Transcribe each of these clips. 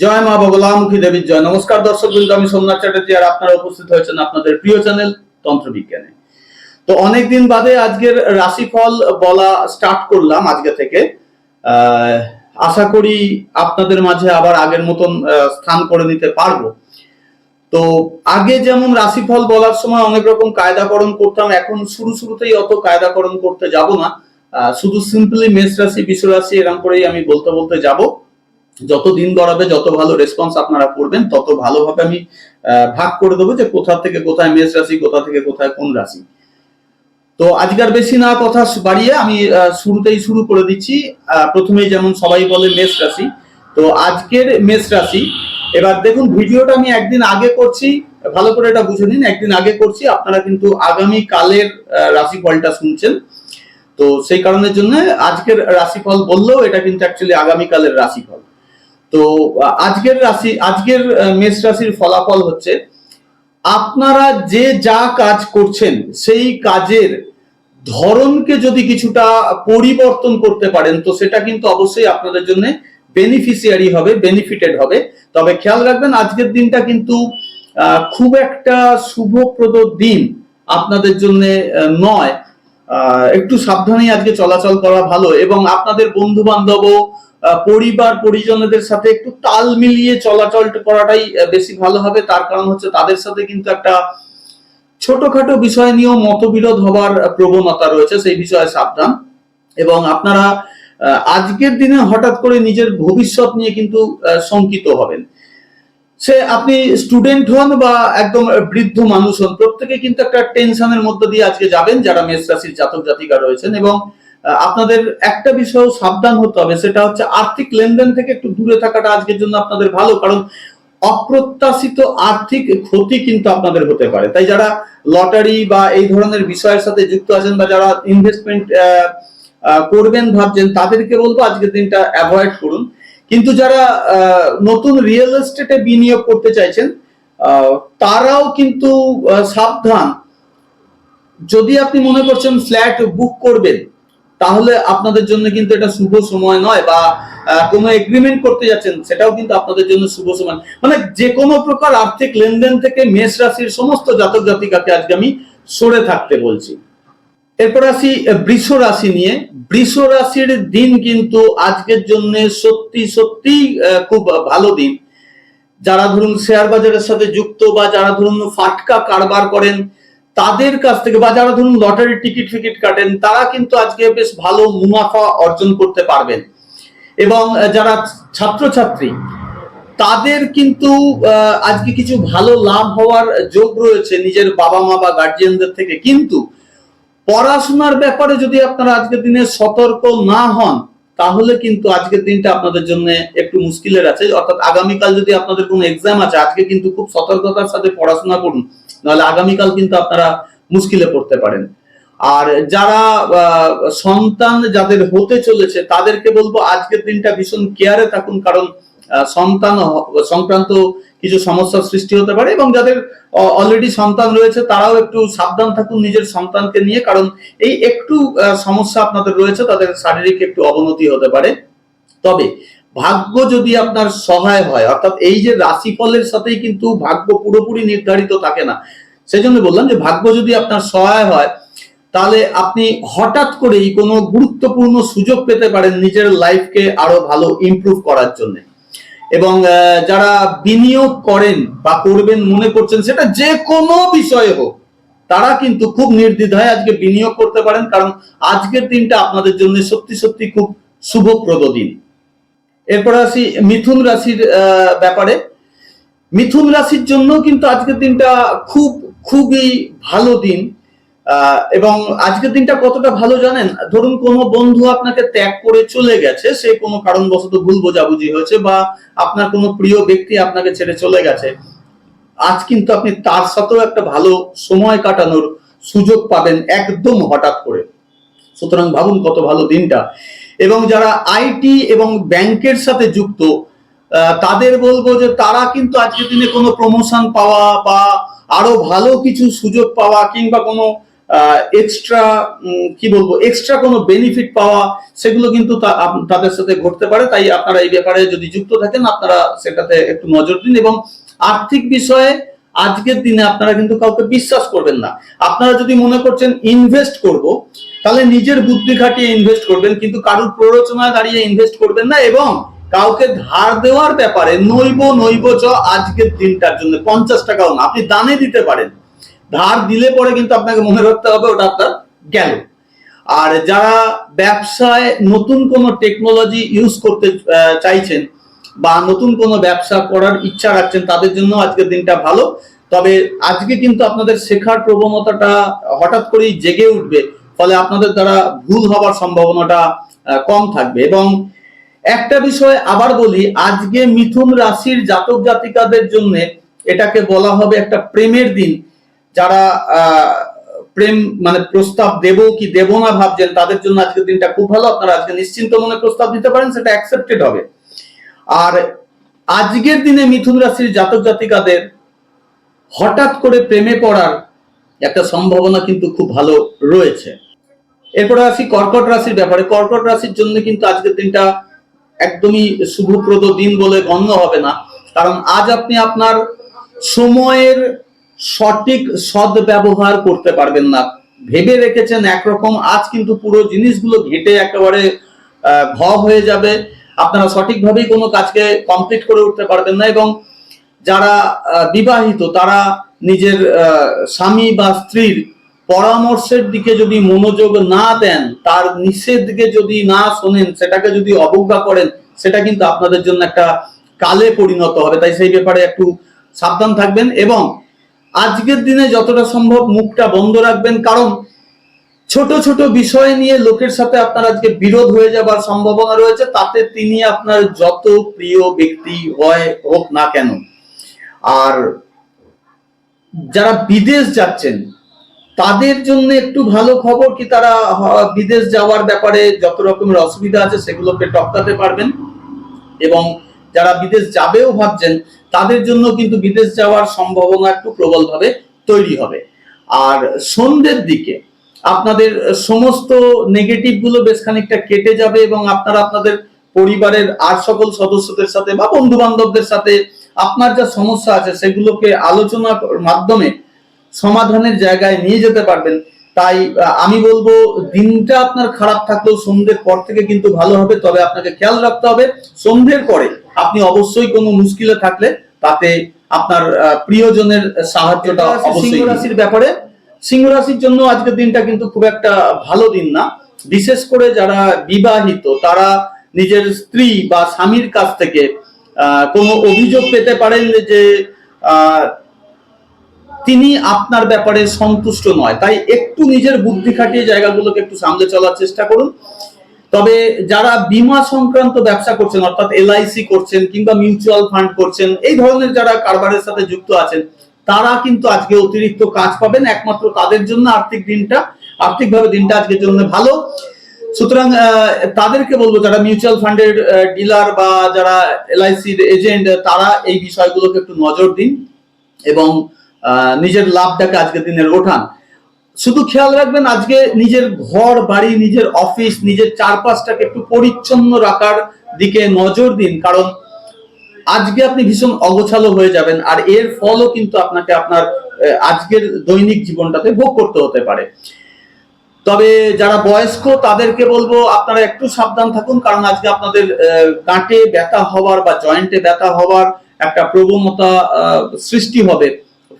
জয় মা বগলামুখী দেবীর জয়। নমস্কার দর্শক বৃন্দ, আমি সোমনাথ চ্যাটার্জি আর আপনারা উপস্থিত হয়েছেন আপনাদের প্রিয় চ্যানেল তন্ত্র বিজ্ঞানে। তো অনেকদিন বাদে আজকের রাশিফল বলা স্টার্ট করলাম আজকে থেকে। আশা করি আপনাদের মাঝে আবার আগের মতন স্থান করে নিতে পারব। তো আগে যেমন রাশিফল বলার সময় অনেক রকম কায়দাকরণ করতাম, এখন শুরু শুরুতেই অত কায়দাকরণ করতে যাব না। শুধু সিম্পলি মেষ রাশি বিশ্ব রাশি এরকম করেই আমি বলতে বলতে যাব। যত দিন গড়াবে, যত ভালো রেসপন্স আপনারা করবেন, তত ভালোভাবে আমি ভাগ করে দেবো যে কোথা থেকে কোথায় মেষ রাশি, কোথা থেকে কোথায় কোন রাশি। তো আজকার বেশি না কথা বাড়িয়ে আমি শুরুতেই শুরু করে দিচ্ছি। প্রথমেই যেমন সবাই বলে মেষ রাশি, তো আজকের মেষ রাশি, এবার দেখুন ভিডিওটা আমি একদিন আগে করছি, ভালো করে এটা বুঝে নিন, একদিন আগে করছি, আপনারা কিন্তু আগামী কালের রাশিফলটা শুনছেন। তো সেই কারণের জন্য আজকের রাশিফল বললেও এটা কিন্তু অ্যাকচুয়ালি আগামী কালের রাশিফল। তো আজকের রাশি, আজকের মেষ রাশির ফলাফল হচ্ছে, আপনারা যে যা কাজ করছেন, সেই কাজের ধরনকে যদি কিছুটা পরিবর্তন করতে পারেন, তো সেটা কিন্তু অবশ্যই আপনাদের জন্য বেনিফিশিয়ারি হবে বেনিফিটেড হবে। তবে খেয়াল রাখবেন, আজকের দিনটা কিন্তু খুব একটা শুভপ্রদ দিন আপনাদের জন্য নয়। একটু সাবধানেই আজকে চলাচল করা ভালো এবং আপনাদের বন্ধু বান্ধব পরিবার, পরিজনদের সাথে একটু তাল মিলিয়ে চলাচল করাটাই বেশি ভালো হবে। তার কারণ হচ্ছে তাদের সাথে কিন্তু একটা ছোটখাটো বিষয় নিয়েও মতবিরোধ হবার প্রবণতা রয়েছে, সেই বিষয়ে সাবধান। এবং আপনারা আজকের দিনে হঠাৎ করে নিজের ভবিষ্যৎ নিয়ে কিন্তু শঙ্কিত হবেন। সে আপনি স্টুডেন্ট হন বা একদম বৃদ্ধ মানুষ হন, প্রত্যেকে কিন্তু একটা টেনশনের মধ্যে দিয়ে আজকে যাবেন, যারা মেষ রাশির জাতক জাতিকা রয়েছেন। এবং আপনাদের একটা বিষয় সাবধান হতে হবে, সেটা হচ্ছে আর্থিক লেনদেন থেকে একটু দূরে থাকাটা আজকের জন্য আপনাদের ভালো, কারণ অপ্রত্যাশিত আর্থিক ক্ষতি কিন্তু আপনাদের হতে পারে। তাই যারা লটারি বা এই ধরনের বিষয়ের সাথে যুক্ত আছেন বা যারা ইনভেস্টমেন্ট করবেন ভাবছেন, তাদেরকে বলব আজকের দিনটা অ্যাভয়েড করুন। কিন্তু যারা নতুন রিয়েল এস্টেটে বিনিয়োগ করতে চাইছেন তারাও কিন্তু সাবধান। যদি আপনি মনে করছেন ফ্ল্যাট বুক করবেন তাহলে আপনাদের জন্য কিন্তু এটা শুভ সময় নয় বা কোনো এগ্রিমেন্ট করতে যাচ্ছেন, সেটাও কিন্তু আপনাদের জন্য শুভ সময়। মানে যে কোনো প্রকার আর্থিক লেনদেন থেকে মেষ রাশির সমস্ত জাতক জাতিকাকে আজকে আমি সরে থাকতে বলছি। এরপর আসি বৃষ রাশি নিয়ে। বৃষ রাশির দিন কিন্তু আজকের জন্য সত্যি সত্যি খুব ভালো দিন। যারা ধরুন শেয়ার বাজারের সাথে যুক্ত বা যারা ধরুন ফাটকা কারবার করেন তাদের কাছ থেকে বা যারা ধরুন লটারির টিকিট ফিকিট কাটেন, তারা কিন্তু আজকে বেশ ভালো মুনাফা অর্জন করতে পারবেন। এবং যারা ছাত্রছাত্রী, তাদের কিন্তু আজকে কিছু ভালো লাভ হওয়ার যোগ রয়েছে নিজের বাবা মা বা গার্জিয়ানদের থেকে। কিন্তু পড়াশোনার ব্যাপারে যদি আপনারা আজকের দিনে সতর্ক না হন, তাহলে কিন্তু আজকের দিনটা আপনাদের জন্য একটু মুশকিলের আছে। অর্থাৎ আগামীকাল যদি আপনাদের কোনো এক্সাম আছে, আজকে কিন্তু খুব সতর্কতার সাথে পড়াশোনা করুন। নাহলে আগামীকাল কিন্তু আপনারা মুশকিলে পড়তে পারেন। আর যারা সন্তান যাদের হতে চলেছে, তাদেরকে বলব আজকের দিনটা ভীষণ কেয়ারে থাকুন, কারণ সন্তান, সংক্রান্ত কিছু সমস্যার সৃষ্টি হতে পারে এবং যাদের অলরেডি সন্তান রয়েছে, তারাও একটু সাবধান থাকুন নিজের সন্তানকে নিয়ে, কারণ এই একটু সমস্যা আপনাদের রয়েছে, তাদের শারীরিক একটু অবনতি হতে পারে। তবে ভাগ্য যদি আপনার সহায় হয়, অর্থাৎ এই যে রাশিফলের সাথেই কিন্তু ভাগ্য পুরোপুরি নির্ধারিত থাকে না, সেজন্য বললাম যে ভাগ্য যদি আপনার সহায় হয়, তাহলে আপনি হঠাৎ করেই কোনো গুরুত্বপূর্ণ সুযোগ পেতে পারেন নিজের লাইফকে আরও ভালো ইমপ্রুভ করার জন্য। এবং যারা বিনিয়োগ করেন বা করবেন মনে করছেন, সেটা যে কোনো বিষয়ে হোক, তারা কিন্তু খুব নির্দ্বিধায় আজকে বিনিয়োগ করতে পারেন, কারণ আজকের দিনটা আপনাদের জন্য সত্যি সত্যি খুব শুভপ্রদ দিন। এরপর আসি মিথুন রাশির ব্যাপারে। মিথুন রাশির জন্য কিন্তু আজকের দিনটা খুব, খুবই ভালো দিন। এবং আজকের দিনটা কতটা ভালো জানেন? ধরুন কোনো বন্ধু আপনাকে ত্যাগ করে চলে গেছে, সে কোনো কারণবশত ভুল বোঝাবুঝি হয়েছে বা আপনার কোনো প্রিয় ব্যক্তি আপনাকে ছেড়ে চলে গেছে। আজ কিন্তু আপনি তার সাথেও একটা ভালো সময় কাটানোর সুযোগ পাবেন একদম হঠাৎ করে। সুতরাং ভাবুন কত ভালো দিনটা। এবং যারা আইটি এবং ব্যাংকের সাথে যুক্ত তাদের বলব যে তারা কিন্তু আজকের দিনে কোনো প্রমোশন পাওয়া বা আরও ভালো কিছু সুযোগ পাওয়া কিংবা কোনো এক্সট্রা কি বলব এক্সট্রা কোনো বেনিফিট পাওয়া, সেগুলো কিন্তু তাদের সাথে ঘটতে পারে। তাই আপনারা এই ব্যাপারে যদি যুক্ত থাকেন, আপনারা সেটাতে একটু নজর দিন এবং আর্থিক বিষয়ে আজকের দিনে আপনারা কিন্তু কাউকে বিশ্বাস করবেন না। আপনারা যদি মনে করছেন ইনভেস্ট করব তাহলে নিজের বুদ্ধি খাটিয়ে ইনভেস্ট করবেন, কিন্তু কারোর প্ররোচনায় দাঁড়িয়ে ইনভেস্ট করবেন না এবং কাউকে ধার দেওয়ার ব্যাপারে নৈব নৈব চ আজকের দিনটার জন্য পঞ্চাশ টাকাও না, আপনি দানে দিতে পারেন। ধার দিলে পরে কিন্তু আপনাকে মনে রাখতে হবে, ওটা আপনার গেল। আর যারা ব্যবসায় নতুন কোনো টেকনোলজি ইউজ করতে চাইছেন বা নতুন কোনো ব্যবসা করার ইচ্ছা রাখছেন, তাদের জন্য আজকের দিনটা ভালো। তবে আজকে কিন্তু আপনাদের শেখার প্রবণতাটা হঠাৎ করেই জেগে উঠবে। ফলে আপনাদের দ্বারা ভুল হওয়ার সম্ভাবনাটা কম থাকবে। এবং একটা বিষয় আবার বলি, আজকে মিথুন রাশির জাতক জাতিকাদের জন্য এটাকে বলা হবে একটা প্রেমের দিন। যারা প্রেম মানে প্রস্তাব দেব কি দেব না ভাবছেন, তাদের জন্য আজকের দিনটা খুব ভালো। আপনারা আজকে নিশ্চিন্ত মনে প্রস্তাব দিতে পারেন, সেটা অ্যাকসেপ্টেড হবে। আর আজকের দিনে মিথুন রাশির জাতক জাতিকাদের হঠাৎ করে প্রেমে পড়ার একটা সম্ভাবনা কিন্তু খুব ভালো রয়েছে। এরপরে আসি কর্কট রাশির ব্যাপারে। কর্কট রাশির জন্য কিন্তু আজকের দিনটা একদমই শুভপ্রদ দিন বলে গণ্য হবে না। কারণ আজ আপনি আপনার সময়ের সঠিক সদ্ব্যবহার করতে পারবেন না। ভেবে রেখেছেন একরকম আজ কিন্তু পুরো জিনিসগুলো ঘেটে একেবারে ঘ হয়ে যাবে। আপনারা সঠিকভাবেই কোনো কাজকে কমপ্লিট করে উঠতে পারবেন না এবং যারা বিবাহিত তারা নিজের স্বামী বা স্ত্রীর পরামর্শের দিকে যদি মনোযোগ না দেন, তার নিষেধ দিকে যদি না শোনেন, সেটাকে যদি অবজ্ঞা করেন, সেটা কিন্তু আপনাদের জন্য একটা কালে পরিণত হবে। তাই সেই ব্যাপারে একটু সাবধান থাকবেন এবং আজকের দিনে যতটা সম্ভব মুখটা বন্ধ রাখবেন। কারণ ছোট ছোট বিষয় নিয়ে লোকের সাথে আপনার আজকে বিরোধ হয়ে যাবার সম্ভাবনা রয়েছে। তাতে তিনি আপনার যত প্রিয় ব্যক্তি হয় হোক না কেন। আর যারা বিদেশ যাচ্ছেন, তাদের জন্য একটু ভালো খবর কি তারা বিদেশ যাওয়ার ব্যাপারে যত রকমের অসুবিধা আছে সেগুলোকে টপকাতে পারবেন? এবং যারা বিদেশ যাবেও ভাবছেন, তাদের জন্য কিন্তু বিদেশ যাওয়ার সম্ভাবনা একটু প্রবলভাবে তৈরি হবে। আর সন্ধ্যের দিকে আপনাদের সমস্ত নেগেটিভগুলো বেশ খানিকটা কেটে যাবে এবং আপনারা আপনাদের পরিবারের আর সকল সদস্যদের সাথে বা বন্ধু বান্ধবদের সাথে আপনার যা সমস্যা আছে সেগুলোকে আলোচনার মাধ্যমে সমাধানের জায়গায় নিয়ে যেতে পারবেন। তাই আমি বলব দিনটা আপনার খারাপ থাকলেও সন্ধ্যের পর থেকে কিন্তু ভালো হবে। তবে আপনাকে খেয়াল রাখতে হবে সন্ধ্যের পরে আপনি অবশ্যই কোনো মুশকিলে থাকলে তাতে আপনার প্রিয়জনের সাহায্যটা অবশ্যই সিংহ রাশির ব্যাপারে সিংহ রাশির জন্য আজকের দিনটা কিন্তু খুব একটা ভালো দিন না। বিশেষ করে যারা বিবাহিত তারা নিজের স্ত্রী বা স্বামীর কাছ থেকে কোনো অভিযোগ পেতে পারেন যে তিনি আপনার ব্যাপারে সন্তুষ্ট নয়। তাই একটু নিজের বুদ্ধি খাটিয়ে জায়গাগুলোকে একটু সামলে চলার চেষ্টা করুন। তবে যারা বীমা সংক্রান্ত ব্যবসা করছেন, অর্থাৎ এলআইসি করছেন কিংবা মিউচুয়াল ফান্ড করছেন, এই ধরনের যারা কারবারের সাথে যুক্ত আছেন, তারা কিন্তু আজকে অতিরিক্ত কাজ পাবেন। একমাত্র তাদের জন্য আর্থিক দিনটা, আর্থিকভাবে দিনটা আজকের জন্য ভালো। সুতরাং তাদেরকে বলব যারা মিউচুয়াল ফান্ডের ডিলার বা যারা এলআইসির এজেন্ট তারা এই বিষয়গুলোকে একটু নজর দিন এবং নিজের লাভটাকে আজকের দিনের ওঠান। শুধু খেয়াল রাখবেন, আজকে নিজের ঘর, বাড়ি, নিজের অফিস নিজের চারপাশটাকে একটু পরিচ্ছন্ন রাখার দিকে নজর দিন, কারণ আজকে আপনি ভীষণ অগোছালো হয়ে যাবেন আর এর ফলও কিন্তু আপনাকে আপনার আজকের দৈনিক জীবনটাতে ভোগ করতে হতে পারে। তবে যারা বয়স্ক, তাদেরকে বলব আপনারা একটু সাবধান থাকুন, কারণ আজকে আপনাদের গাঁটে ব্যথা হওয়ার বা জয়েন্টে ব্যথা হওয়ার একটা প্রবণতা সৃষ্টি হবে।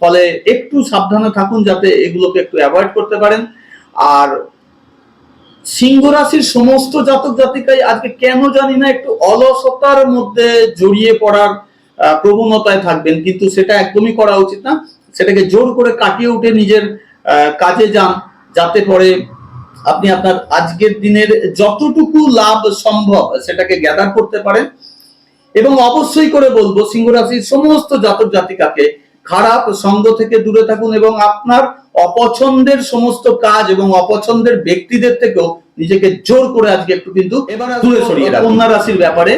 ফলে একটু সাবধানে থাকুন যাতে এগুলোকে একটু অ্যাভয়েড করতে পারেন। আর সিংহ রাশির সমস্ত জাতক জাতিকাই আজকে কেন জানি না একটু অলসতার মধ্যে জড়িয়ে পড়ার প্রবণতায় থাকবেন। কিন্তু সেটা একদমই করা উচিত না। সেটাকে জোর করে কাটিয়ে উঠে নিজের কাজে যান, যাতে করে আপনি আপনার আজকের দিনের যতটুকু লাভ সম্ভব সেটাকে গ্যাদার করতে পারেন। এবং অবশ্যই করে বলব সিংহ রাশির সমস্ত জাতক জাতিকাকে খারাপ সঙ্গ থেকে দূরে থাকুন এবং আপনার অপছন্দের সমস্ত কাজ এবং অপছন্দের ব্যক্তিদের থেকেও নিজেকে জোর করে আজকে একটু কিন্তু এবার দূরে সরিয়ে কন্যা রাশির ব্যাপারে।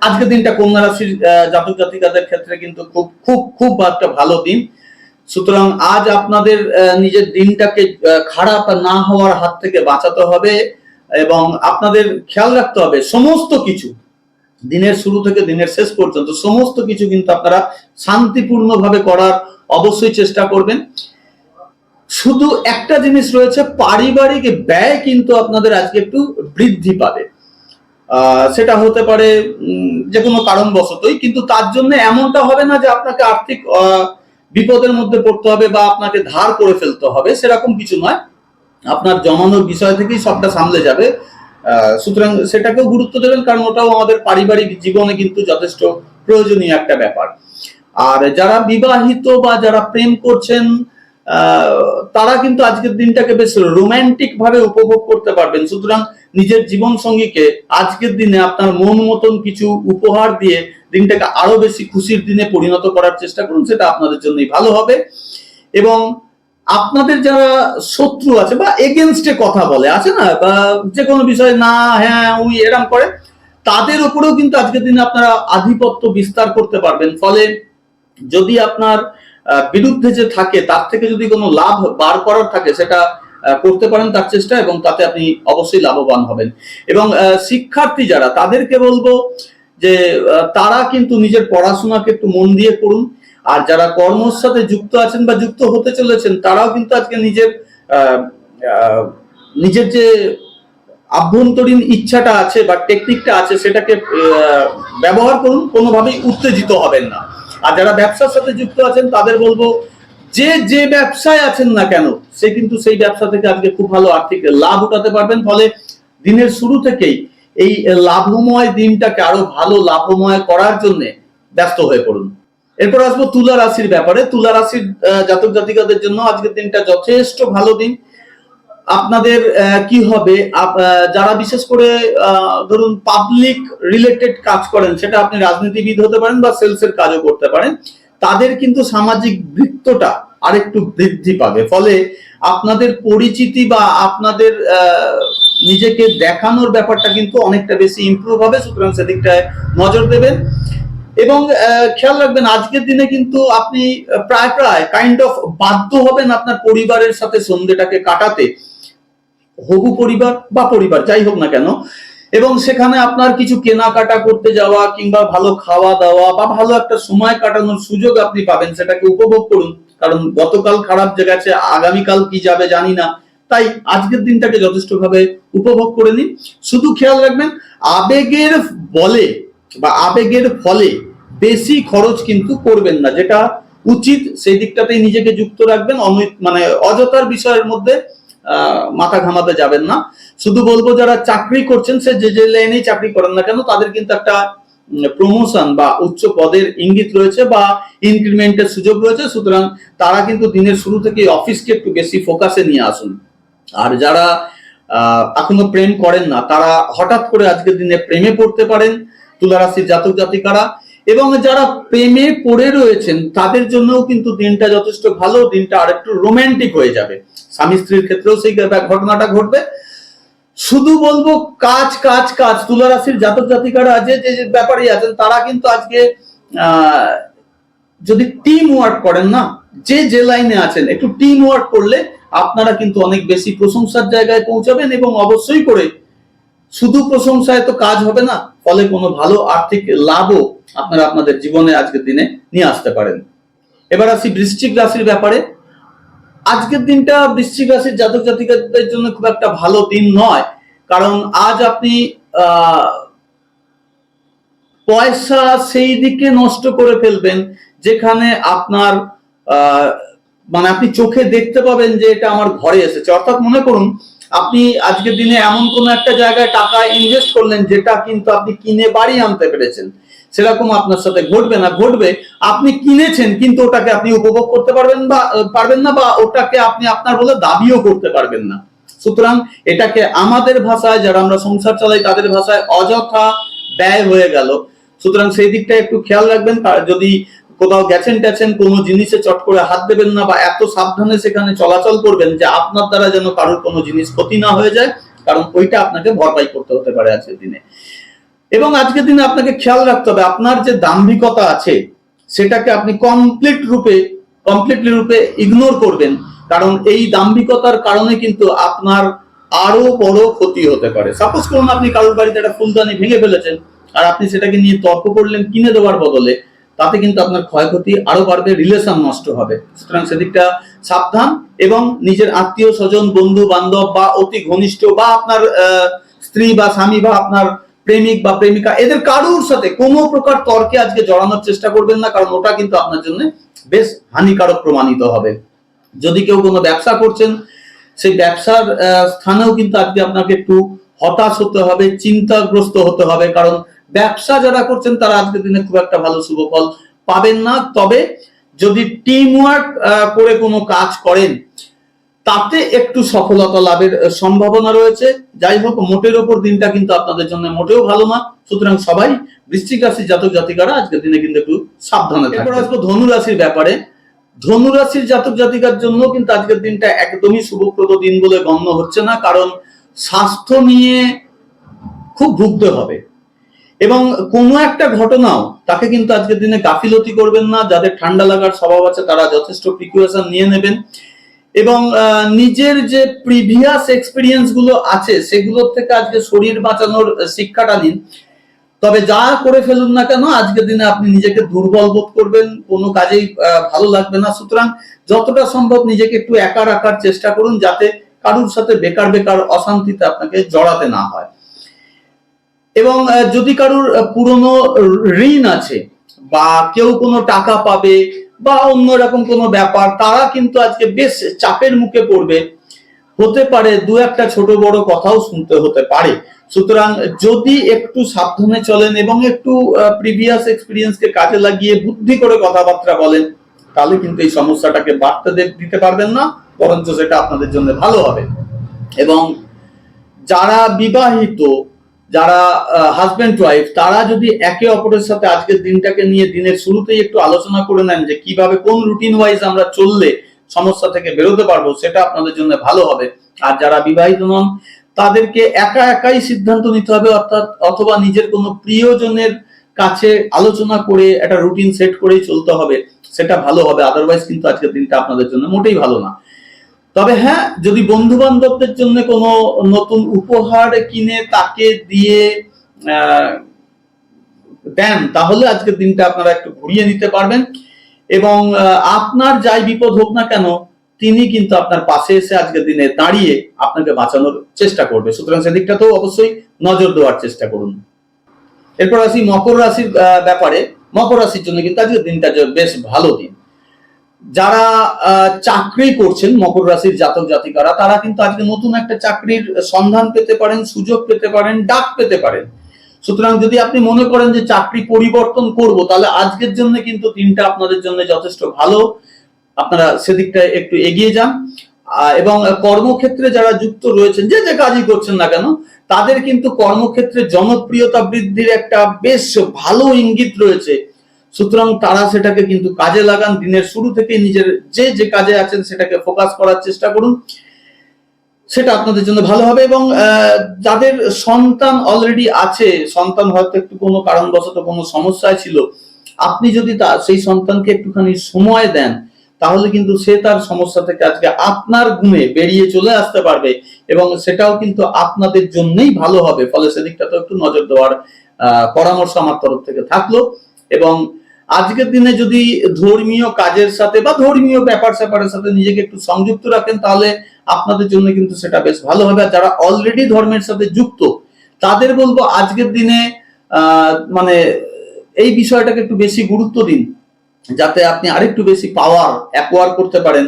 আজকের দিনটা কন্যা রাশির জাতক জাতিকাদের ক্ষেত্রে কিন্তু খুব খুব খুব একটা ভালো দিন। সুতরাং আজ আপনাদের নিজের দিনটাকে খারাপ না হওয়ার হাত থেকে বাঁচাতে হবে এবং আপনাদের খেয়াল রাখতে হবে সমস্ত কিছু। দিনের শুরু থেকে দিনের শেষ পর্যন্ত সমস্ত কিছু কিন্তু আপনারা শান্তিপূর্ণভাবে করার অবশ্যই চেষ্টা করবেন। শুধু একটা জিনিস রয়েছে পারিবারিক ব্যয় কিন্তু আপনাদের আজকে একটু বৃদ্ধি পাবে। সেটা হতে পারে যে কোনো কারণবশতই কিন্তু তার জন্য এমনটা হবে না যে আপনাকে আর্থিক আহ, বিপদের মধ্যে পড়তে হবে বা আপনাকে ধার করে ফেলতে হবে, সেরকম কিছু নয়। আপনার জমানোর বিষয় থেকেই সবটা সামলে যাবে। সুতরাং সেটাকেও গুরুত্ব দেবেন, কারণ ওটাও আমাদের পারিবারিক জীবনে কিন্তু যথেষ্ট প্রয়োজনীয় একটা ব্যাপার। আর যারা বিবাহিত বা যারা প্রেম করছেন তারা কিন্তু আজকের দিনটাকে বেশ রোমান্টিক ভাবে উপভোগ করতে পারবেন। সুতরাং নিজের জীবন সঙ্গীকে আজকের দিনে আপনার মন মতন কিছু উপহার দিয়ে দিনটাকে আরও বেশি খুশির দিনে পরিণত করার চেষ্টা করুন, সেটা আপনাদের জন্যই ভালো হবে। এবং আপনাদের যারা শত্রু আছে বা এগেনস্টে কথা বলে, আছে না? বা যে কোনো বিষয়ে, না হ্যাঁ ওই এরম করে, তাদের উপরেও কিন্তু আজকের দিনে আপনারা আধিপত্য বিস্তার করতে পারবেন। ফলে যদি আপনার বিরুদ্ধে যে থাকে, তার থেকে যদি কোনো লাভ বার করার থাকে, সেটা করতে পারেন তার চেষ্টা এবং তাতে আপনি অবশ্যই লাভবান হবেন। এবং শিক্ষার্থী যারা, তাদেরকে বলব যে তারা কিন্তু নিজের পড়াশোনাকে একটু মন দিয়ে করুন। আর যারা কর্মর সাথে যুক্ত আছেন বা যুক্ত হতে চলেছেন, তারাও কিন্তু আজকে নিজের নিজের যে আভ্যন্তরীণ ইচ্ছাটা আছে বা টেকনিকটা আছে, সেটাকে ব্যবহার করুন, কোনোভাবেই উত্তেজিত হবেন না। আর যারা ব্যবসার সাথে যুক্ত আছেন, তাদের বলব, যে যে ব্যবসায় আছেন না কেন, সে কিন্তু সেই ব্যবসা থেকে আজকে খুব ভালো আর্থিক লাভ উঠাতে পারবেন। ফলে দিনের শুরু থেকেই এই লাভময় দিনটাকে আরও ভালো, লাভময় করার জন্য ব্যস্ত হয়ে পড়ুন। এরপর আসব তুলা রাশির ব্যাপারে। তুলা রাশির জাতক জাতিকাদের জন্য আজকের দিনটা যথেষ্ট ভালো দিন। আপনাদের কি হবে? যারা বিশেষ করে ধরুন পাবলিক রিলেটেড কাজ করেন, সেটা আপনি রাজনীতিবিদ হতে পারেন বা সেলসের কাজও করতে পারেন, তাদের কিন্তু সামাজিক বৃত্তটা আরেকটু বৃদ্ধি পাবে। ফলে আপনাদের পরিচিতি বা আপনাদের নিজেকে দেখানোর ব্যাপারটা কিন্তু অনেকটা বেশি ইমপ্রুভ হবে, সুতরাং সেদিকটায় নজর দেবেন। এবং খেয়াল রাখবেন, আজকের দিনে কিন্তু আপনি প্রায় প্রায় কাইন্ড অফ বাধ্য হবেন আপনার পরিবারের সাথে সন্ধ্যেটাকে কাটাতে। হবু পরিবার বা পরিবার, যাই হোক না কেন। এবং সেখানে আপনার কিছু কেনাকাটা করতে যাওয়া কিংবা ভালো খাওয়া দাওয়া বা ভালো একটা সময় কাটানোর সুযোগ আপনি পাবেন, সেটাকে উপভোগ করুন। কারণ গতকাল খারাপ যে গেছে আগামীকাল কি যাবে জানি না। তাই আজকের দিনটাকে যথেষ্টভাবে উপভোগ করে নিন। শুধু খেয়াল রাখবেন, আবেগের বলে বা আবেগের ফলে বেশি খরচ কিন্তু করবেন না। যেটা উচিত, সেই দিকটাতেই নিজেকে যুক্ত রাখবেন। মানে অযথার বিষয়ের মধ্যে মাথা ঘামাতে যাবেন না। শুধু বলব, যারা চাকরি করছেন, সে যে যে লাইনেই চাকরি করেন না কেন, তাদের কিন্তু একটা প্রমোশন বা উচ্চ পদের ইঙ্গিত রয়েছে বা ইনক্রিমেন্টের সুযোগ রয়েছে। সুতরাং তারা কিন্তু দিনের শুরু থেকে অফিসকে একটু বেশি ফোকাসে নিয়ে আসুন। আর যারা এখনও প্রেম করেন না, তারা হঠাৎ করে আজকের দিনে প্রেমে পড়তে পারেন তুলারাশির জাতক জাতিকারা এবং যারা প্রেমে পড়ে রয়েছেন, তাদের জন্যও কিন্তু দিনটা যথেষ্ট ভালো, দিনটা আরেকটু রোমান্টিক হয়ে যাবে। স্বামী স্ত্রীর ক্ষেত্রেও সেই ঘটনাটা ঘটবে। শুধু বলব কাজ কাজ কাজ তুলা রাশির জাতক জাতিকারা যে যে ব্যাপারে আছেন, তারা কিন্তু আজকে যদি টিম ওয়ার্ক করেন না যে যে লাইনে আছেন, একটু টিম ওয়ার্ক করলে আপনারা কিন্তু অনেক বেশি প্রশংসার জায়গায় পৌঁছাবেন এবং অবশ্যই করে শুধু প্রশংসায় তো কাজ হবে না, ফলে কোনো ভালো আর্থিক লাভও আপনারা আপনাদের জীবনে আজকের দিনে নিয়ে আসতে পারেন। এবার আসি বৃশ্চিক রাশির ব্যাপারে। আজকের দিনটা বৃশ্চিক রাশির জাতক জাতিকাদের জন্য খুব একটা ভালো দিন নয়, কারণ আজ আপনি পয়সা সেই দিকে নষ্ট করে ফেলবেন, যেখানে আপনার মানে আপনি চোখে দেখতে পাবেন যে এটা আমার ঘরে এসেছে। অর্থাৎ মনে করুন, আপনি আজকের দিনে এমন কোন একটা জায়গায় টাকা ইনভেস্ট করলেন যেটা কিন্তু আপনি কিনে বাড়ি আনতে পেরেছেন। সেরকম আপনার সাথে ঘটবে না। ঘটবে, আপনি কিনেছেন কিন্তু ওটাকে আপনি উপভোগ করতে পারবেন বা, পারবেন না বা ওটাকে আপনি আপনার বলে দাবিও করতে পারবেন না। সুতরাং এটাকে আমাদের ভাষায়, যারা আমরা সংসার চালাই, তাদের ভাষায় অযথা ব্যয় হয়ে গেল। সুতরাং সেই দিকটা একটু খেয়াল রাখবেন। যদি কোথাও গেছেন টেছেন, কোনো জিনিসে চট করে হাত দেবেন না বা এত সাবধানে সেখানে চলাচল করবেন যে আপনার দ্বারা যেন কারোর কোনো জিনিস ক্ষতি না হয়ে যায়, কারণ ওইটা আপনাকে ভরপাই করতে হতে পারে আজকের দিনে। এবং আজকের দিনে আপনাকে খেয়াল রাখতে হবে, আপনার যে দাম্ভিকতা আছে, সেটাকে আপনি কমপ্লিট রূপে কমপ্লিটলি রূপে ইগনোর করবেন। কারণ এই দাম্ভিকতার কারণে কিন্তু আপনার আরও বড় ক্ষতি হতে পারে। সাপোজ করুন আপনি কারোর বাড়িতে একটা ফুলদানি ভেঙে ফেলেছেন, আর আপনি সেটাকে নিয়ে তর্ক করলেন কিনে দেওয়ার বদলে তাতে কিন্তু আপনার ক্ষয়ক্ষতি আরও বাড়বে রিলেশন নষ্ট হবে। সুতরাং সেদিকটা সাবধান এবং নিজের আত্মীয় স্বজন, বন্ধু, বান্ধব বা অতি ঘনিষ্ঠ বা আপনার স্ত্রী বা স্বামী বা আপনার প্রেমিক বা প্রেমিকা, এদের কারোর সাথে কোনো প্রকার তর্কে আজকে জড়ানোর চেষ্টা করবেন না, কারণ ওটা কিন্তু আপনার জন্য বেশ হানিকারক প্রমাণিত হবে। যদি কেউ কোনো ব্যবসা করছেন, সেই ব্যবসার স্থানেও কিন্তু আজকে আপনাকে একটু হতাশ হতে হবে, চিন্তাগ্রস্ত হতে হবে, কারণ ব্যবসা যারা করছেন তারা আজকের দিনে খুব একটা ভালো শুভ ফল পাবেন না। তবে যদি টিম ওয়ার্ক করে কোনো কাজ করেন, তাতে একটু সফলতা লাভের সম্ভাবনা রয়েছে। যাই হোক, মোটের ওপর দিনটা কিন্তু আপনাদের জন্য মোটেও ভালো না। সুতরাং সবাই বৃশ্চিক রাশি জাতক জাতিকারা আজকের দিনে কিন্তু একটু সাবধানে থাকবে আসব ধনু রাশির ব্যাপারে। ধনু রাশির জাতক জাতিকার জন্য কিন্তু আজকের দিনটা একদমই শুভপ্রদ দিন বলে গণ্য হচ্ছে না, কারণ স্বাস্থ্য নিয়ে খুব ভুগতে হবে। এবং কোনো একটা ঘটনাও তাকে কিন্তু আজকের দিনে গাফিলতি করবেন না, যাদের ঠান্ডা লাগার স্বভাব আছে তারা যথেষ্ট প্রিকুয়েশন নিয়ে নেবেন। এবং নিজের যে প্রিভিয়াস এক্সপিরিয়েন্সগুলো আছে, সেগুলোর থেকে আজকে শরীর বাঁচানোর শিক্ষাটা নিন। তবে যা করে ফেলুন না কেন, আজকের দিনে আপনি নিজেকে দুর্বল বোধ করবেন, কোনো কাজেই ভালো লাগবে না। সুতরাং যতটা সম্ভব নিজেকে একটু একা রাখার চেষ্টা করুন, যাতে কারুর সাথে বেকার বেকার অশান্তিতে আপনাকে জড়াতে না হয়। এবং যদি কারুর পুরনো ঋণ আছে, বা কেউ কোনো টাকা পাবে, বা অন্যরকম কোনো ব্যাপার, তারা কিন্তু আজকে বেশ চাপের মুখে পড়বে। হতে পারে দু একটা ছোট বড় কথাও শুনতে হতে পারে। সুতরাং যদি একটু সাবধানে চলেন এবং একটু প্রিভিয়াস এক্সপিরিয়েন্সকে কাজে লাগিয়ে বুদ্ধি করে কথাবার্তা বলেন, তাহলে কিন্তু এই সমস্যাটাকে বার্তা দিতে পারবেন না, বরঞ্চ সেটা আপনাদের জন্য ভালো হবে। এবং যারা বিবাহিত যারা হাজবেন্ড ওয়াইফ তারা যদি একে অপরের সাথে আজকের দিনটাকে নিয়ে দিনের শুরুতেই একটু আলোচনা করে নেন যে কীভাবে, কোন রুটিন ওয়াইজ আমরা চললে সমস্যা থেকে বেরোতে পারব, সেটা আপনাদের জন্য ভালো হবে। আর যারা বিবাহিত নন, তাদেরকে একা একাই সিদ্ধান্ত নিতে হবে, অর্থাৎ অথবা নিজের কোনো প্রিয়জনের কাছে আলোচনা করে একটা রুটিন সেট করেই চলতে হবে, সেটা ভালো হবে। আদারওয়াইজ কিন্তু আজকের দিনটা আপনাদের জন্য মোটেই ভালো না। তবে হ্যাঁ যদি বন্ধু বান্ধবদের জন্য কোনো নতুন উপহার কিনে তাকে দিয়ে দেন, তাহলে আজকের দিনটা আপনারা একটু ঘুরিয়ে নিতে পারবেন। এবং আপনার যাই বিপদ হোক না কেন, তিনি কিন্তু আপনার পাশে এসে আজকের দিনে দাঁড়িয়ে আপনাকে বাঁচানোর চেষ্টা করবে। সুতরাং সেদিকটাতেও অবশ্যই নজর দেওয়ার চেষ্টা করুন। এরপর আসি মকর রাশির ব্যাপারে। মকর রাশির জন্য কিন্তু আজকের দিনটা বেশ ভালো দিন। যারা চাকরি করছেন মকর রাশির জাতক জাতিকারা, তারা কিন্তু আজকে নতুন একটা চাকরির সন্ধান পেতে পারেন, সুযোগ পেতে পারেন, ডাক পেতে পারেন। সুতরাং যদি আপনি মনে করেন যে চাকরি পরিবর্তন করব, তাহলে আজকের জন্য কিন্তু দিনটা আপনাদের জন্য যথেষ্ট ভালো। আপনারা সেদিকটা একটু এগিয়ে যান। এবং কর্মক্ষেত্রে যারা যুক্ত রয়েছেন, যে যে কাজই করছেন না কেন, তাদের কিন্তু কর্মক্ষেত্রে জনপ্রিয়তা বৃদ্ধির একটা বেশ ভালো ইঙ্গিত রয়েছে। সুতরাং তারা সেটাকে কিন্তু কাজে লাগান, দিনের শুরু থেকে নিজের যে যে কাজে আছেন সেটাকে ফোকাস করার চেষ্টা করুন। সেটা আপনাদের জন্য ভালো হবে এবং যাদের সন্তান অলরেডি আছে, সন্তান হয়তো একটু কোনো কারণবশত কোনো সমস্যায় ছিল, আপনি যদি তা, সেই সন্তানকে একটুখানি সময় দেন, তাহলে কিন্তু সে তার সমস্যা থেকে আজকে আপনার গুণে বেরিয়ে চলে আসতে পারবে এবং সেটাও কিন্তু আপনাদের জন্যই ভালো হবে। ফলে সেদিকটা তো একটু নজর দেওয়ার পরামর্শ আমার তরফ থেকে থাকল এবং আজকের দিনে যদি ধর্মীয় কাজের সাথে বা ধর্মীয় ব্যাপার স্যাপারের সাথে নিজেকে একটু সংযুক্ত রাখেন, তাহলে আপনাদের জন্য কিন্তু সেটা বেশ ভালো হবে। আর যারা অলরেডি ধর্মের সাথে যুক্ত, তাদের বলব আজকের দিনে মানে এই বিষয়টাকে একটু বেশি গুরুত্ব দিন, যাতে আপনি আরেকটু বেশি পাওয়ার অ্যাকোয়ার করতে পারেন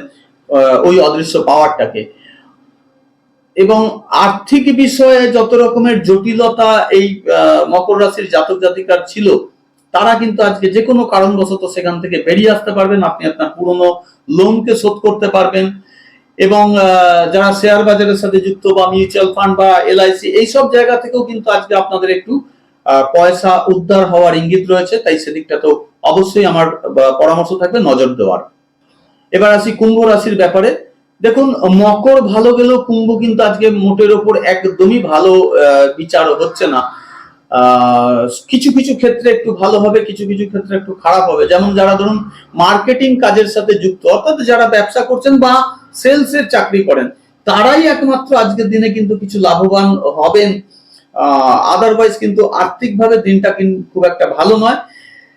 ওই অদৃশ্য পাওয়ারটাকে এবং আর্থিক বিষয়ে যত রকমের জটিলতা এই মকর রাশির জাতক জাতিকার ছিল তারা কিন্তু আজকে যে কোনো কারণবশত সেখান থেকে বেরিয়ে আসতে পারবেন। আপনি আপনার পুরনো লোনকে শোধ করতে পারবেন। এবং যারা শেয়ার বাজারের সাথে যুক্ত বা মিউচুয়াল ফান্ড বা এলআইসি এইসব জায়গা থেকেও কিন্তু আজকে আপনাদের একটু পয়সা উদ্ধার হওয়ার ইঙ্গিত রয়েছে। তাই সেদিকটা তো অবশ্যই আমার পরামর্শ থাকবে নজর দেওয়ার। এবার আসি কুম্ভ রাশির ব্যাপারে। দেখুন, মকর ভালো গেলেও কুম্ভ কিন্তু আজকে মোটের ওপর একদমই ভালো বিচার হচ্ছে না। কিছু কিছু ক্ষেত্রে একটু ভালো হবে, কিছু কিছু ক্ষেত্রে একটু খারাপ হবে। যেমন যারা ধরুন মার্কেটিং কাজের সাথে যুক্ত, অর্থাৎ যারা ব্যবসা করছেন বা সেলস এর চাকরি করেন, তারাই একমাত্র আজকের দিনে কিন্তু কিছু লাভবান হবেন। আদারওয়াইজ কিন্তু আর্থিকভাবে দিনটা কিন্তু খুব একটা ভালো নয়।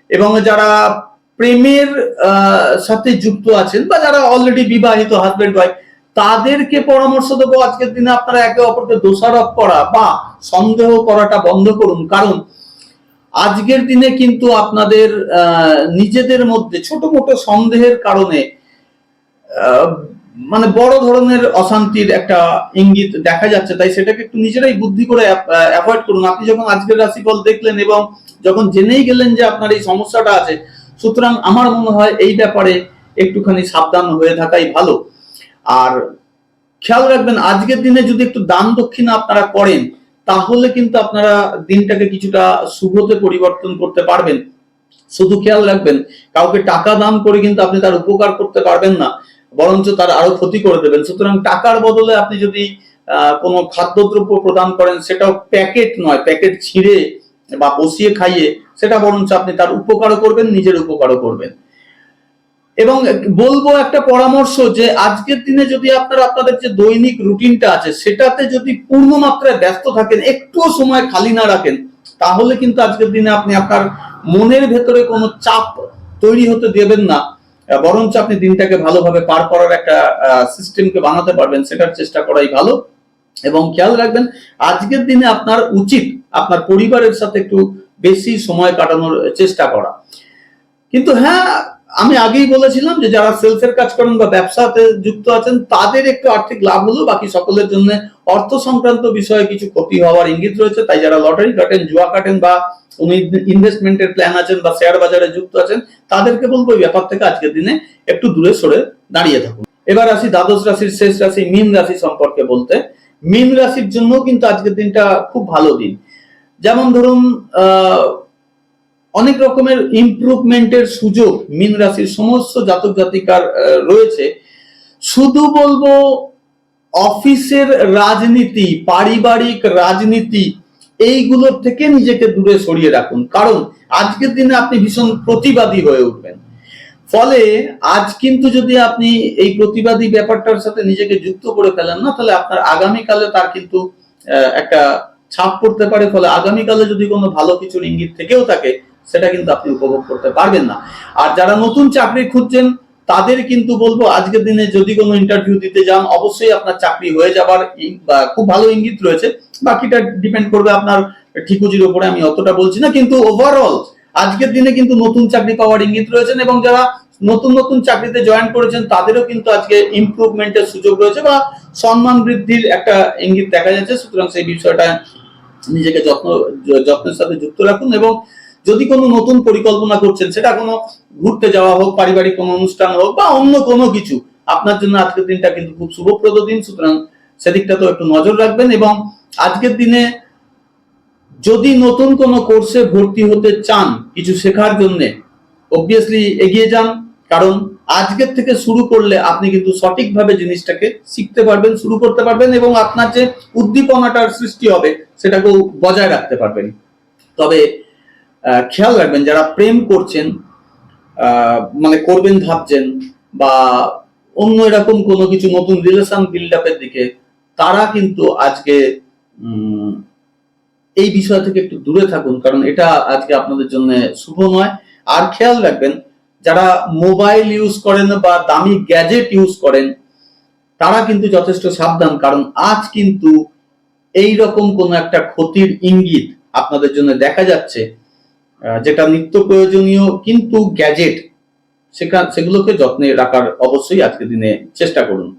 এবং যারা প্রেমের সাথে যুক্ত আছেন বা যারা অলরেডি বিবাহিত হাজবেন্ড ওয়াইফ তাদেরকে পরামর্শ দেবো আজকের দিনে আপনারা একে অপরকে দোষারোপ করা বা সন্দেহ করাটা বন্ধ করুন। কারণ আজকের দিনে কিন্তু আপনাদের নিজেদের মধ্যে ছোট মোটো সন্দেহের কারণে মানে বড় ধরনের অশান্তির একটা ইঙ্গিত দেখা যাচ্ছে। তাই সেটাকে একটু নিজেরাই বুদ্ধি করে অ্যাভয়েড করুন। আপনি যখন আজকের রাশিফল দেখলেন এবং যখন জেনেই গেলেন যে আপনার এই সমস্যাটা আছে, সুতরাং আমার মনে হয় এই ব্যাপারে একটুখানি সাবধান হয়ে থাকাই ভালো। আর খেয়াল রাখবেন, আজকের দিনে যদি একটু দান দক্ষিণা আপনারা করেন তাহলে কিন্তু আপনারা দিনটাকে কিছুটা শুভতে পরিবর্তন করতে পারবেন। শুধু খেয়াল রাখবেন, কাউকে টাকা দান করে কিন্তু আপনি তার উপকার করতে পারবেন না, বরঞ্চ তার আরও ক্ষতি করে দেবেন। সুতরাং টাকার বদলে আপনি যদি কোনো খাদ্যদ্রব্য প্রদান করেন, সেটাও প্যাকেট নয়, প্যাকেট ছিঁড়ে বা বসিয়ে খাইয়ে, সেটা বরঞ্চ আপনি তার উপকারও করবেন, নিজের উপকারও করবেন। এবং বলব একটা পরামর্শ যে আজকের দিনে যদি আপনারা আপনাদের যে দৈনিক রুটিনটা আছে, সেটাতে যদি পূর্ণ মাত্রায় ব্যস্ত থাকেন, একটুও সময় খালি না রাখেন, তাহলে কিন্তু আজকের দিনে আপনি আপনার মনের ভেতরে কোনো চাপ তৈরি হতে দেবেন না বরঞ্চ আপনি দিনটাকে ভালোভাবে পার করার একটা সিস্টেমকে বানাতে পারবেন, সেটার চেষ্টা করাই ভালো। এবং খেয়াল রাখবেন, আজকের দিনে আপনার উচিত আপনার পরিবারের সাথে একটু বেশি সময় কাটানোর চেষ্টা করা। কিন্তু হ্যাঁ আমি আগেই বলেছিলাম যে যারা সেলসের কাজ করেন বা ব্যবসাতে যুক্ত আছেন, তাদের একটু আর্থিক লাভ হলো বাকি সকলের জন্য অর্থ সংক্রান্ত বিষয়ে কিছু ক্ষতি হওয়ার ইঙ্গিত রয়েছে। তাই যারা লটারি কাটেন, জুয়া কাটেন বা উনি ইনভেস্টমেন্টের প্ল্যান আছেন বা শেয়ার বাজারে যুক্ত আছেন, তাদেরকে বলব এই ব্যাপার থেকে আজকের দিনে একটু দূরে সরে দাঁড়িয়ে থাকুন। এবার আসি দ্বাদশ রাশির শেষ রাশি মীন রাশি সম্পর্কে বলতে। মীন রাশির জন্য কিন্তু আজকের দিনটা খুব ভালো দিন। যেমন ধরুন, আহ অনেক রকমের ইমপ্রুভমেন্টের সুযোগ মীন রাশির সমস্ত জাতক জাতিকার রয়েছে। শুধু বলব অফিসের রাজনীতি, পারিবারিক রাজনীতি, এইগুলোর থেকে নিজেকে দূরে সরিয়ে রাখুন। কারণ আজকের দিনে আপনি ভীষণ প্রতিবাদী হয়ে উঠবেন। ফলে আজ কিন্তু যদি আপনি এই প্রতিবাদী ব্যাপারটার সাথে নিজেকে যুক্ত করে ফেলেন না, তাহলে আপনার আগামীকালে তার কিন্তু একটা ছাপ পড়তে পারে। ফলে আগামীকালে যদি কোনো ভালো কিছুর ইঙ্গিত থেকেও থাকে সেটা কিন্তু আপনি উপভোগ করতে পারবেন না। আর যারা নতুন চাকরি খুঁজছেন, তাদের কিন্তু বলব, আজকের দিনে যদি কোনো ইন্টারভিউ দিতে যান, অবশ্যই আপনার চাকরি হয়ে যাবার খুব ভালো ইঙ্গিত রয়েছে। বাকিটা ডিপেন্ড করবে আপনার ঠিকুজির উপরে আমি অতটা বলছি না। কিন্তু ওভারঅল আজকের দিনে কিন্তু নতুন চাকরি পাওয়ার ইঙ্গিত রয়েছেন এবং যারা নতুন নতুন চাকরিতে জয়েন করেছেন, তাদেরও কিন্তু আজকে ইমপ্রুভমেন্টের সুযোগ রয়েছে বা সম্মান বৃদ্ধির একটা ইঙ্গিত দেখা যাচ্ছে। সুতরাং সেই বিষয়টা নিজেকে যত্ন যত্নের সাথে যুক্ত রাখুন এবং যদি কোনো নতুন পরিকল্পনা করছেন, সেটা কোনো ঘুরতে যাওয়া হোক, পারিবারিক কোনো অনুষ্ঠান হোক বা অন্য কোনো কিছু, আপনার জন্য আজকের দিনটা কিন্তু খুব শুভপ্রদ দিন। সুতরাং সেদিকটা তো একটু নজর রাখবেন এবং আজকের দিনে যদি নতুন কোনো কোর্সে ভর্তি হতে চান কিছু শেখার জন্য অবভিয়াসলি এগিয়ে যান। কারণ আজকের থেকে শুরু করলে আপনি কিন্তু সঠিকভাবে জিনিসটাকে শিখতে পারবেন, শুরু করতে পারবেন এবং আপনার যে উদ্দীপনাটার সৃষ্টি হবে, সেটাকেও বজায় রাখতে পারবেন। তবে খেয়াল রাখবেন যারা প্রেম করছেন মানে করবেন ভাবছেন বা অন্য এরকম কোনো কিছু নতুন রিলেশন বিল্ড আপের দিকে, তারা কিন্তু আজকে এই বিষয় থেকে একটু দূরে থাকুন, কারণ এটা আজকে আপনাদের জন্য শুভ নয়। আর খেয়াল রাখবেন, যারা মোবাইল ইউজ করেন বা দামি গ্যাজেট ইউজ করেন, তারা কিন্তু যথেষ্ট সাবধান, কারণ আজ কিন্তু এই রকম কোন একটা ক্ষতির ইঙ্গিত আপনাদের জন্য দেখা যাচ্ছে। যেটা নিত্য প্রয়োজনীয় কিন্তু গ্যাজেট সেগুলোকে যত্নে রাখার অবশ্যই আজকের দিনে চেষ্টা করুন।